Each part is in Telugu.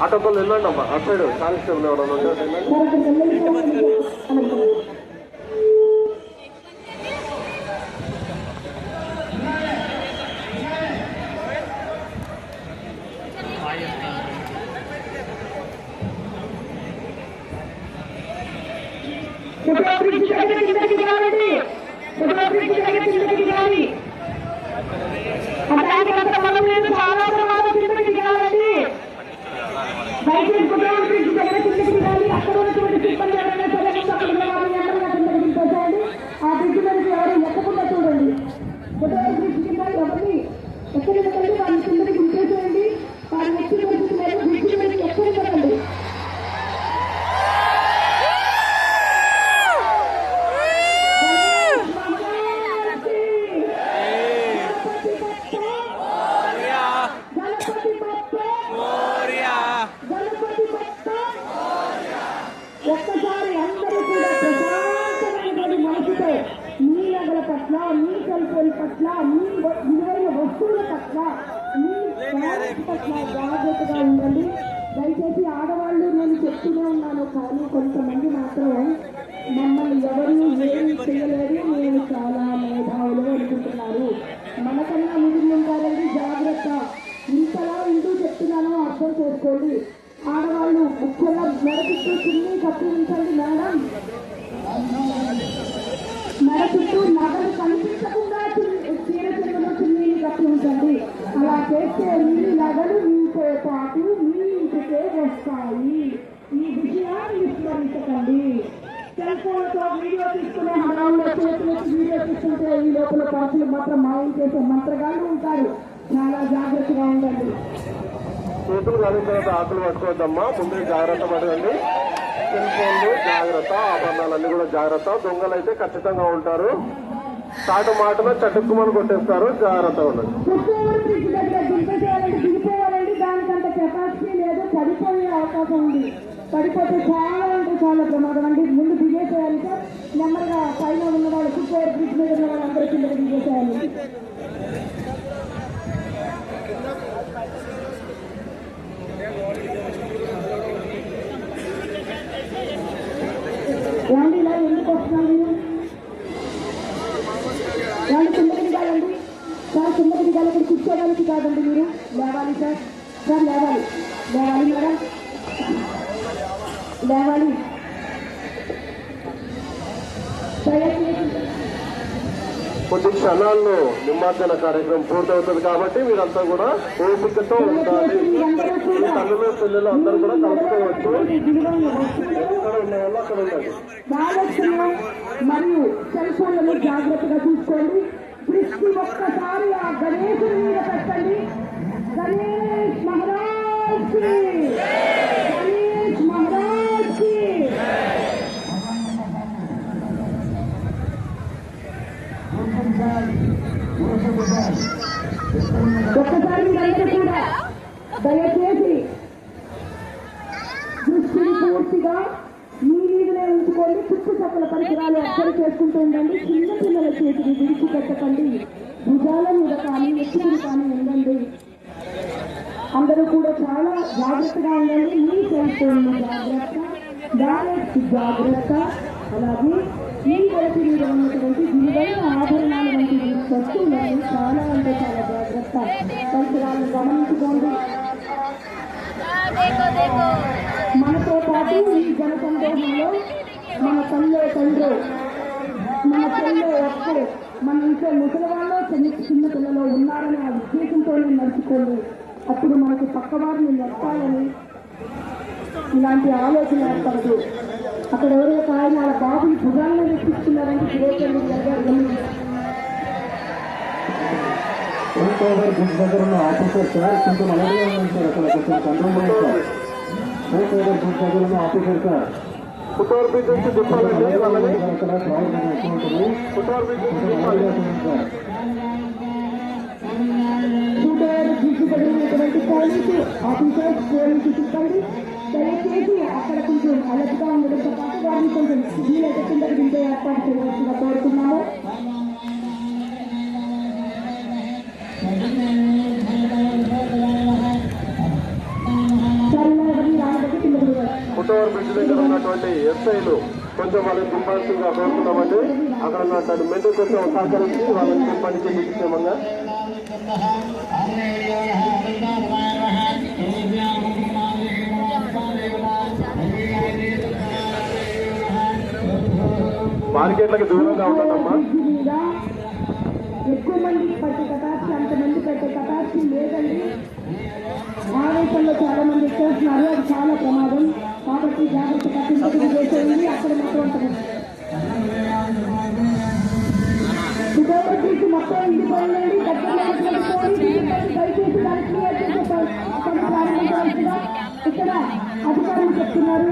అటొకళ్ళు వెళ్ళండి అమ్మా అటు సైడ్ కానిస్టేబుల్ ఎవరన్నా ఉంటే అటు వెళ్ళండి. ఫోటోగ్రఫీ దగ్గర కిందకి దిగాలండి ఫోటోగ్రఫీ దగ్గర కిందకి దిగాలి అలాగే అంత మనం లేదు చాలా ప్రమాదం కిందకి దిగాలండి దయచేసి ఫోటోగ్రఫీ దగ్గర కిందకి దిగాలి అక్కడ ఉన్నటువంటి సిబ్బంది ఎవరైనా సరే ముందు అక్కడ ఉన్న వాళ్ళని అందరినీ కిందకి దింపేసేయండి ఆ బ్రిడ్జ్ మీదకి ఎవరు ఎక్కకుండా చూడండి ఫోటోగ్రఫీ కింద ఎవరిని ఎక్కడ వెళ్ళండి వాళ్ళని కిందకి దింపేసేయండి వారిని ఎక్కి పరిస్థితి లేదు బ్రిడ్జ్ మీదకి ఎక్కడ వెళ్ళండి ఒక్కసారి అందరూ కూడా ప్రశాంతమైనటువంటి మనసుతో మీ నగల పట్ల మీ సెల్ ఫోన్ పట్ల మీ వ- విలువైన వస్తువుల పట్ల మీ ప్రాణం పట్ల జాగ్రత్తగా ఉండండి దయచేసి ఆడవాళ్ళు నేను చెప్తూనే ఉన్నాను కానీ కొంతమంది మాత్రం మమ్మల్ని ఎవరు ఏమి చేయలేరు మేము చాలా మేధావులు అనుకుంటున్నారు మనకన్నా మిగిలి ఉంటారండి జాగ్రత్త ఇంతలా ఎందుకు చెప్తున్నానో అర్థం చేసుకోండి ఆడవాళ్ళు ముఖ్యంగా మెడ చుట్టూ చున్నీ కప్పి ఉంచండి మేడం మెడ చుట్టూ నగలు కనిపించకుండా చున్నీ- చీర చెంగులో చున్నీని కప్పి ఉంచండి అలా చేస్తే మీ నగలు మీతో పాటు మీ ఇంటికే వస్తాయి ఈ విషయాన్ని విస్మరించకండి సెల్ ఫోన్తో వీడియో తీసుకునే హడావుల్లో చేతులకి తీసుకుంటే ఈ లోపల పర్సులు మాత్రం మాయం చేసే మంత్రగాళ్ళు ఉంటారు. చాలా జాగ్రత్తగా ఉండండి. చేతులు కాలిన తర్వాత ఆకులు పట్టుకోవద్దమ్మా. ముందే జాగ్రత్త పడకండి. సెల్ ఫోన్లు జాగ్రత్త. ఆభరణాలన్నీ కూడా జాగ్రత్త. దొంగలు అయితే ఖచ్చితంగా ఉంటారు. చాటు మాటలో చటుక్కుమని కొట్టేస్తారు. జాగ్రత్త ఉండండి. దానికంత కెపాసిటీ లేదు. పడిపోయే అవకాశం ఉంది. పడిపోతే చాలా అంటే చాలా ప్రమాదం అండి. ముందు దిగేసేయాలి సార్. నెమ్మదిగా పైన ఉన్న వాళ్ళు సూపర్ బ్రిడ్జ్ మీద ఉన్న వాళ్ళందరూ కింద దిగేసేయాలి. ఏమండి ఇలా ఎందుకు వస్తున్నారు మీరు? వాళ్ళు కిందకి దిగాలండి. సార్ కిందకి దిగాలి ఇక్కడ కూర్చోడానికి కాదండి మీరు. లేవాలి సార్. సార్ లేవాలి. లేవాలి మేడం. లేవాలి. కొద్ది క్షణాల్లో నిమజ్జన కార్యక్రమం పూర్తవుతుంది కాబట్టి మీరంతా కూడా ఓపికతో ఉండాలి. తల్లులు పిల్లలు అందరూ కూడా కలుసుకోవచ్చు. ఎక్కడ ఉన్న వాళ్ళు అక్కడ ఉండాలి బాలక్ష్మి మరియు సెల్ ఫోన్లను జాగ్రత్తగా చూసుకోండి. దృష్టి ఒక్కసారి ఆ గణేశుడి ఇది విడిచిపెట్టకండి. భుజాల మీద కానీ ఎక్కువ కానీ ఉండండి. అందరూ కూడా చాలా జాగ్రత్తగా ఉండండి. మీ సెల్ ఫోన్ జాగ్రత్త బ్యాలెన్స్ జాగ్రత్త. అలాగే ఈ వరకు మీరు ఉన్నటువంటి విలువైన ఆభరణాలు వంటి ఖర్చు ఉన్నాయి చాలా అంటే చాలా జాగ్రత్త. పరిసరాలను గమనించుకోండి. మనతో పాటు ఈ జనసందోహంలో మన తల్లి తండ్రి మన చెల్లో ఒక్కరు మన ఇంట్లో ముసలివాళ్ళు చిన్న చిన్న పిల్లలు ఉన్నారని ఆ ఉద్దేశంతోనే నడుచుకోండి. అప్పుడు మనకి పక్కవారిని నడపాలని ఇలాంటి ఆలోచన ఏర్పడదు. అక్కడ ఎవరో ఒక ఆయన వాళ్ళ బాబుని భుజాలను ఎక్కిస్తున్నారంటే గారు దగ్గర ఉన్న ఆఫీసర్ సార్ కొంచెం అలర్ట్గా ఉన్నాం సార్. అక్కడ కొంచెం కంట్రోల్ సార్. దగ్గర ఉన్న ఆఫీసర్ సార్. పుత్తూరు బీచ్ నుంచి దింపాలండి వాళ్ళని అక్కడ ట్రావెల్ ఎక్కువ ఉంటుంది పుత్తూరు బీచ్ నుంచి కొంచెం దింపాలి అలర్ట్గా ఉండండి సార్ చూడాలి తీసుకుపోయినటువంటి పోలీసు ఆఫీసర్స్ పోలీసు సిబ్బంది దయచేసి అక్కడ కొంచెం అలర్ట్గా ఉండడంతో పాటు వారిని కొంచెం వీలైతే కిందకి దింపే ఏర్పాటు చేయవలసిందిగా కోరుతున్నాము ఫుట్ఓవర్ బ్రిడ్జ్ దగ్గర ఉన్నటువంటి ఎస్ఐలు కొంచెం వాళ్ళని దింపాల్సిందిగా కోరుతున్నామండి అక్కడ ఉన్నటువంటి మెండు కొంచెం సహకరించి వాళ్ళని దింపడానికి నిశ్చయమంగా మార్కెట్లకు దూరంగా ఉండటమ్మా. ఎక్కువ మంది పట్టే కటాక్షి అంతమంది పెట్టే కటాక్షి లేదండి. ఆవేశంలో చాలా మంది చేస్తున్నారు. అది చాలా ప్రమాదం. కాబట్టి జాగ్రత్త పట్టింపు చేసేయండి అక్కడ మాత్రం ఉంటుంది తీసి మొత్తం ఇంటిపోయిందండి దయచేసి దాన్ని ప్రారంభించవలసిగా ఇక్కడ అధికారులు చెప్తున్నారు.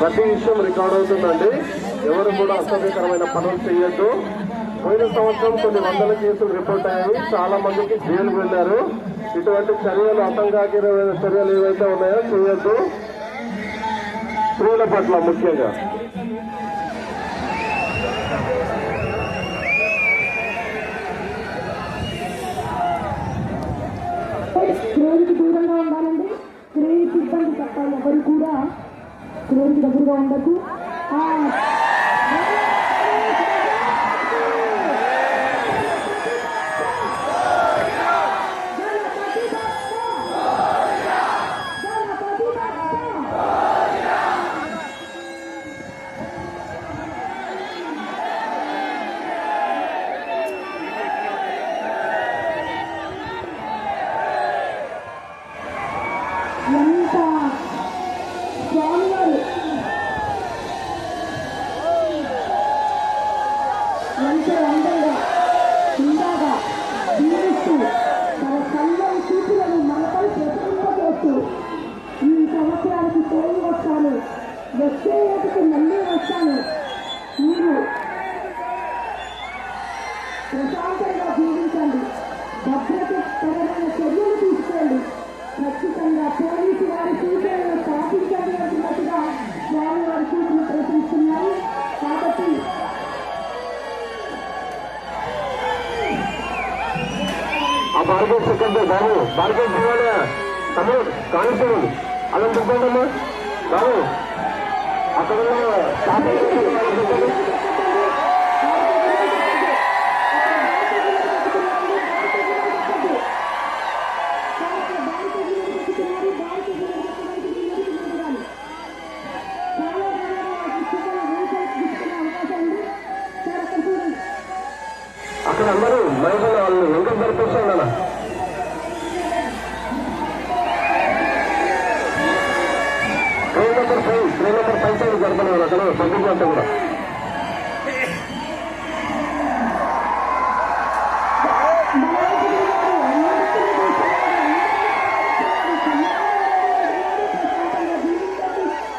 ప్రతి విషయం రికార్డ్ అవుతుందండి. ఎవరు కూడా అసభ్యకరమైన పనులు చేయొద్దు. పోయిన సంవత్సరం కొన్ని వందల కేసులు రిపోర్ట్ అయ్యాయి. చాలా మందికి జైలు వెళ్ళారు. ఇటువంటి చర్యలు అసంఘాకరమైన చర్యలు ఏవైతే ఉన్నాయో చేయొద్దు. స్త్రీల పట్ల ముఖ్యంగా. క్రోరికి దూరంగా ఉండాలంటే క్రోయి సిబ్బంది తప్ప ఎవరు కూడా క్రోరికి దగ్గరగా ఉండకు. కూడా.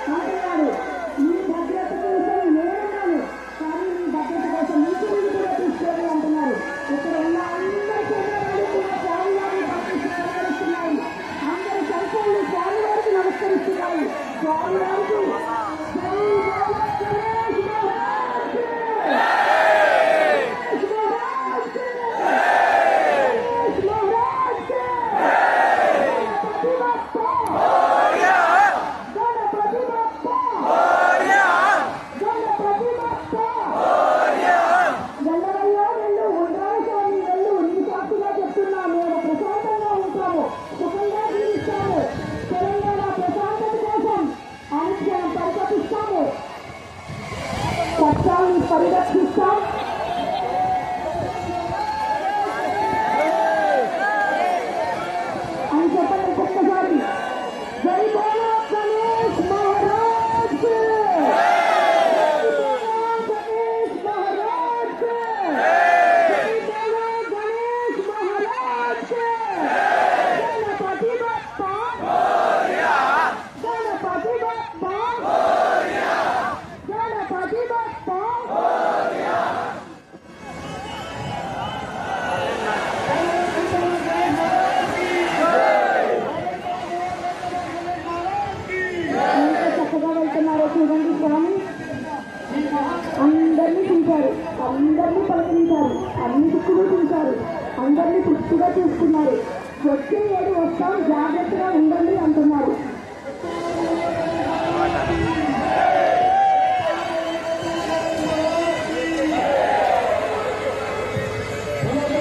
అంటున్నాడు మీ భద్రత కోసం నేనున్నాను కానీ మీ భద్రత కోసం మీకు మీరు కూడా చూసుకోవాలి అంటున్నారు ఇక్కడ ఉన్న అందరి శరీరాలు కూడా స్వామివారిని భక్తి నమస్కరిస్తున్నాయి అందరి సంఖ్యలు స్వామివారికి నమస్కరిస్తున్నాయి స్వామివారికి జై జై గణేష్ అందరినీ తృప్తిగా చూసుకున్నారు వచ్చే ఏడు వస్తాం జాగ్రత్తగా ఉండండి అంటున్నారు.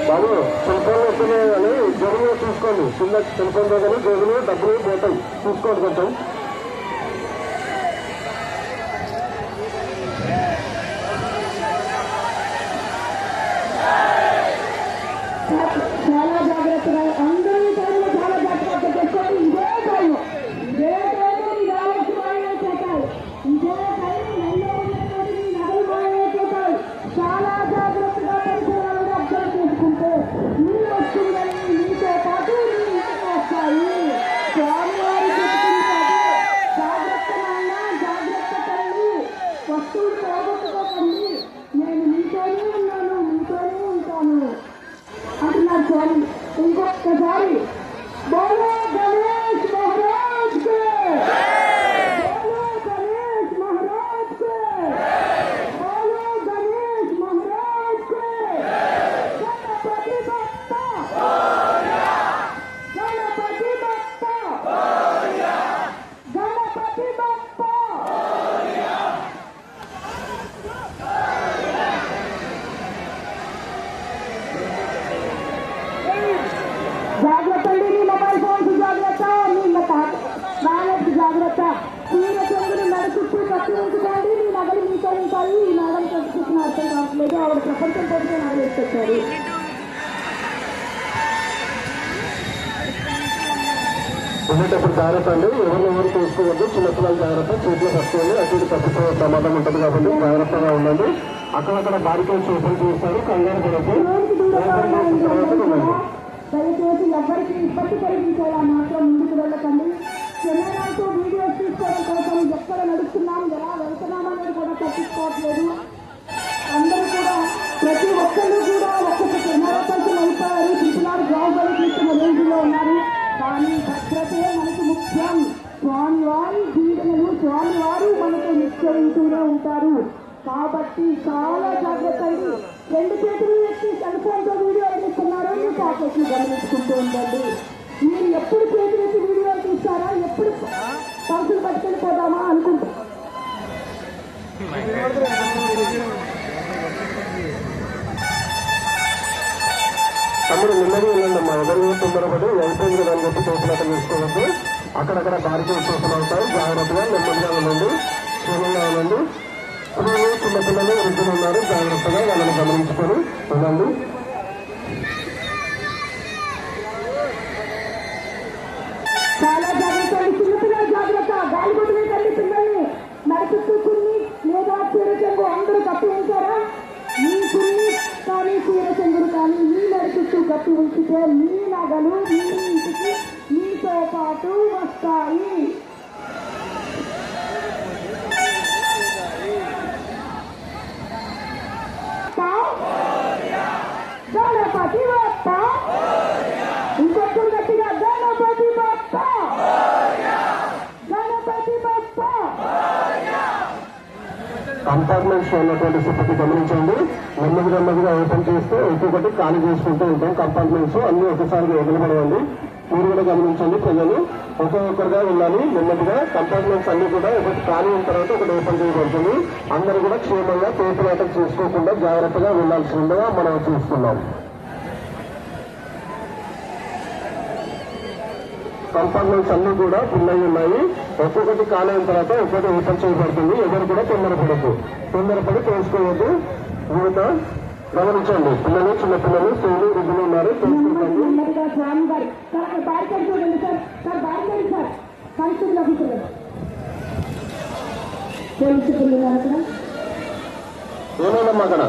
బాబు సెల్ వస్తున్నాయి కానీ జరుగులో చూసుకోండి చిన్న సెల్ ఫోన్ దగ్గర డబ్బులు పోతాయి. చూసుకోండి కొంచెం చాలా జాగ్రత్తగా అందరూ టైంలో చాలా జాగ్రత్త చేసుకోండి ఇదే టైం ఇదే టైం మీ రావచ్చు మాయమైపోతాయి ఇదే టైం నల్లో ఉన్నటువంటి మీ నగలు మాయమైపోతాయి చాలా జాగ్రత్తగా పరిసరాలను అబ్జర్వ్ చేసుకుంటే మీరు వస్తుందని మీతో పాటు మీ ఇంటికి వస్తాయి స్వామివారి చెప్తుంది జాగ్రత్త నాన్న జాగ్రత్త తల్లి వస్తువులు పోగొట్టుకోకండి నేను మీతోనే ఉన్నాను మీతోనే ఉంటాను అంటున్నారు స్వామి ఇంకొకసారి బోలో గణేష్ మహారాజ్ కే బోలో గణేష్ మహారాజ్ కే బోలో గణేష్ మహారాజ్ కే గణపతి బప్ప గణపతి బప్ప గణపతి బప్ప జాగ్రత్త అండి మీ మొబైల్ ఫోన్స్ జాగ్రత్త మీ వ్యాలెట్ జాగ్రత్త తీర చెంగులు నడుచుతూ కట్టి ఉంచుకోండి మీ నగలు మీతో ఉంటాయి ఈ మేడం తెలుసుకున్న అర్థం కావట్లేదు ఆవిడ ప్రపంచం కోసం నగలు ఎత్తుకొచ్చారు వెళ్ళేటప్పుడు జాగ్రత్త అండి. ఎవరిని ఎవరు చూసుకోవద్దు. చిన్న పిల్లలు జాగ్రత్త. చేతిలో పట్టుకోండి. అటు ఇటు తప్పిపోయే ప్రమాదం ఉంటుంది కాబట్టి జాగ్రత్తగా ఉండండి. అక్కడక్కడ బారికేడ్స్ ఓపెన్ చేస్తారు కంగారు పడకు దయచేసి ఎవరికి ఇబ్బంది కలిగించేలా మాత్రం ముందుకు వెళ్ళకండి కెమెరాతో వీడియోస్ తీసుకోవడం కోసం ఎక్కడ నడుస్తున్నాం ఎలా వెళ్తున్నాం అనేది కూడా తప్పించుకోవట్లేదు అందరూ కూడా ప్రతి ఒక్కరూ మనకు ఉంటారు. కాబట్టి చాలా జాగ్రత్త అండి రెండు చేతులు ఎత్తి సెల్ ఫోన్తో వీడియో తీస్తున్నారో. మీ పాకెట్ గమనించుకుంటూ ఉండండి. మీరు ఎప్పుడు చేతులు ఎత్తి వీడియో తీస్తారా? ఎప్పుడు పర్సులు పట్టుకెళ్ళిపోదామా అనుకుంటా. తమ్ముడు నిన్నది వెళ్ళండి ఎవరు తొందరపడి అయిపోయింది కదా అని చెప్పి చేసినట్టు తీసుకోవద్దు అక్కడక్కడ బారికేడ్స్ ఓపెన్ అవుతాయి జాగ్రత్తగా నెమ్మదిగా ఉండండి క్షేమంగా ఉండండి పిల్లలు చిన్నపిల్లలు వృద్ధులు ఉన్నారు. జాగ్రత్తగా వాళ్ళని గమనించుకొని ఉండండి. చాలా జాగ్రత్త చిన్నపిల్లలు జాగ్రత్త. గాలి కొట్టుకుంటండి పిల్లల్ని నడుపుతూ లేదా అందరూ కప్పి ఉంచారా? మీ చున్ని కానీ చీర కానీ మీ నడుపుతూ కప్పి ఉంచితే మీ నగలు మీ ఇంటికి మీతో పాటు వస్తాయి. గణపతి ఇంకొకరు గట్టిగా గణపతి బప్ప గణపతి బప్ప కంపార్ట్మెంట్స్ ఉన్నటువంటి సిబ్బంది గమనించండి. నెమ్మది నెమ్మదిగా ఓపెన్ చేస్తే ఒక్కొక్కటి ఖాళీ చేసుకుంటూ ఉంటాం. కంపార్ట్మెంట్స్ అన్ని ఒకసారిగా వదిలిపడవండి. మీరు కూడా గమనించండి ప్రజలు. ఒక్కొక్కరుగా వెళ్ళాలి. నెమ్మదిగా కంపార్ట్మెంట్స్ అన్ని కూడా ఒకటి ఖాళీ అయిన తర్వాత ఒకటి ఓపెన్ చేయబడుతుంది. అందరూ కూడా క్షేమంగా తోపులాటం చేసుకోకుండా జాగ్రత్తగా వెళ్ళాల్సిందిగా మనం చూస్తున్నాం. కంపార్ట్మెంట్స్ అన్ని కూడా ఫుల్ అయి ఉన్నాయి. ఒక్కొక్కటి ఖాళీ అయిన తర్వాత ఒక్కొక్కటి ఓపెన్ చేయబడుతుంది. ఎవరు కూడా తొందరపడద్దు. తొందరపడి తెలుసుకోవద్దు. యువత గమనించండి. పిల్లలు చిన్న పిల్లలు స్త్రీలు వృద్ధులు ఉన్నారు. తెలుసుకోండి ఏమైనా స్వామి అక్కడ?